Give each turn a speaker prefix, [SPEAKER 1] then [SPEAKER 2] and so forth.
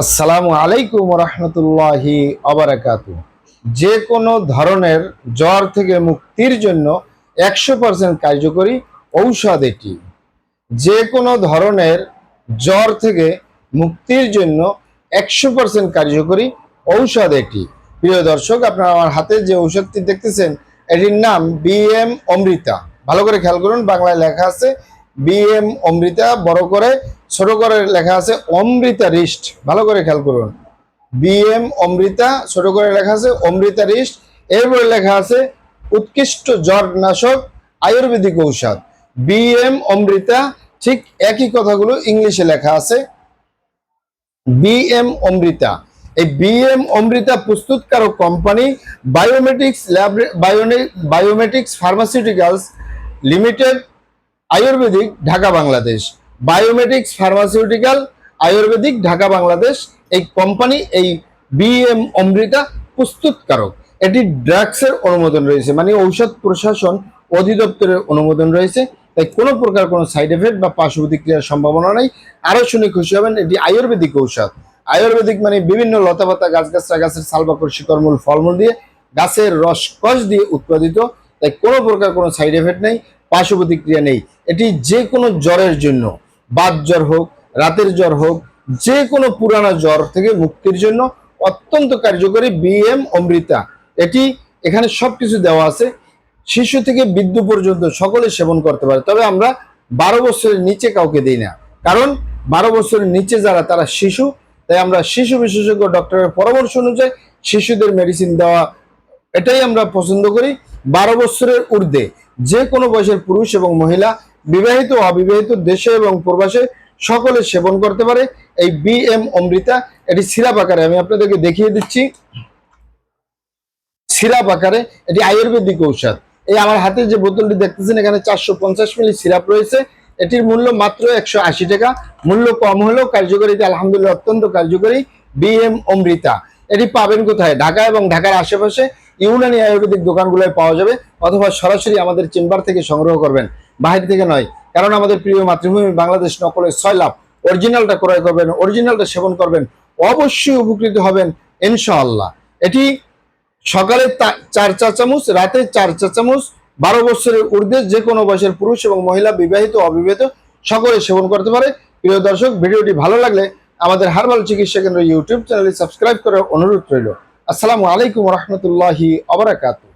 [SPEAKER 1] আসসালামু আলাইকুম রহমতুল্লাহি অবরাকাত যে কোনো ধরনের জ্বর থেকে মুক্তির জন্য একশো পার্সেন্ট কার্যকরী ঔষধ এটি। যে কোনো ধরনের জ্বর থেকে মুক্তির জন্য একশো পার্সেন্ট কার্যকরী ঔষধ এটি। প্রিয় দর্শক, আপনারা আমার হাতে যে ঔষধটি দেখতেছেন, এটির নাম বিএম অমৃতা। ভালো করে খেয়াল করুন, বাংলায় লেখা আছে বিএম অমৃতা, বড় করে ছোট করে লেখা আছে অমৃতা রিস্ট। ভালো করে খেয়াল করুন। বিএম অমৃতা, ছোট করে লেখা আছে অমৃতা রিস্ট। এরপরে লেখা আছে উৎকৃষ্ট জ্বর নাশক আয়ুর্বেদিক ঔষধ। বিএম অমৃতা, ঠিক একই কথাগুলো ইংলিশে লেখা আছে। বিএম অমৃতা। এই বিএম অমৃতা প্রস্তুতকারক company Biometics lab Biometics pharmaceuticals limited, ayurvedic, Dhaka, Bangladesh. Biometics pharmaceutical ayurvedic Dhaka Bangladesh এই কোম্পানি এই বিএম অমৃতা প্রস্তুতকারক। এটি ড্রাগসের অনুমোদন রয়েছে মানে ঔষধ প্রশাসন অধিদপ্তরের অনুমোদন রয়েছে। তাই কোনো প্রকার কোনো সাইড এফেক্ট বা পার্শ্ব প্রতিক্রিয়ার সম্ভাবনা নেই। আরও শুনে খুশি হবেন, এটি আয়ুর্বেদিক ঔষধ। আয়ুর্বেদিক মানে বিভিন্ন লতাপাতা গাছগাছরা গাছের সালবাকর শিকড়মূল, ফলমূল দিয়ে গাছের রস কষ দিয়ে উৎপাদিত। তাই কোনো প্রকার কোনো সাইড এফেক্ট নেই পার্শ্ব প্রতিক্রিয়া নেই। এটি যে কোনো জ্বরের জন্য। বাত জ্বর হোক, রাতের জ্বর হোক যে কোনো পুরানো জ্বর থেকে মুক্তির জন্য অত্যন্ত কার্যকরী বিএম অমৃতা। এটি এখানে সব কিছু দেওয়া আছে। শিশু থেকে বৃদ্ধ পর্যন্ত সকলে সেবন করতে পারে। তবে আমরা বারো বছরের নিচে কাউকে দিই না। কারণ বারো বছরের নিচে যারা, তারা শিশু। তাই আমরা শিশু বিশেষজ্ঞ ডক্টরের পরামর্শ অনুযায়ী শিশুদের মেডিসিন দেওয়া, এটাই আমরা পছন্দ করি। বারো বছরের ঊর্ধ্বে যে কোনো বয়সের পুরুষ এবং মহিলা বিবাহিত অবিবাহিত দেশে এবং প্রবাসে সকলে সেবন করতে পারে। এই বি এম অমৃতা, এটি সিরাপ আকারে, আমি আপনাদেরকে দেখিয়ে দিচ্ছি। সিরাপ আকারে, এটি আয়ুর্বেদিক ঔষধ। এই আমার হাতে যে বোতলটি দেখতেছেন, এখানে চারশো পঞ্চাশ মিলি সিরাপ রয়েছে। এটির মূল্য মাত্র একশো আশি টাকা। মূল্য কম হলেও কার্যকরিতা আলহামদুলিল্লাহ অত্যন্ত কার্যকরী বিএম অমৃতা। এটি পাবেন কোথায়? ঢাকা এবং ঢাকার আশেপাশে ইউনানি আয়ুর্বেদিক দোকানগুলোয় পাওয়া যাবে অথবা সরাসরি আমাদের চেম্বার থেকে সংগ্রহ করবেন। বাহির থেকে নয়। কারণ আমাদের প্রিয় মাতৃভূমি বাংলাদেশ নকলের ছয় লাভ। অরিজিনালটা ক্রয় করবেন অরিজিনালটা সেবন করবেন, অবশ্যই উপকৃত হবেন, ইনশাআল্লাহ। এটি সকালে চার চা চামচ, রাতে চার চা চামচ, বারো বছরের ঊর্ধ্বে যে কোনো বয়সের পুরুষ এবং মহিলা, বিবাহিত, অবিবাহিত, সকলে সেবন করতে পারে। প্রিয় দর্শক, ভিডিওটি ভালো লাগলে আমাদের হারবাল চিকিৎসা কেন্দ্র ইউটিউব চ্যানেলে সাবস্ক্রাইব করার অনুরোধ রইল। আসসালামু আলাইকুম রহমতুল্লাহি আবরাকাতু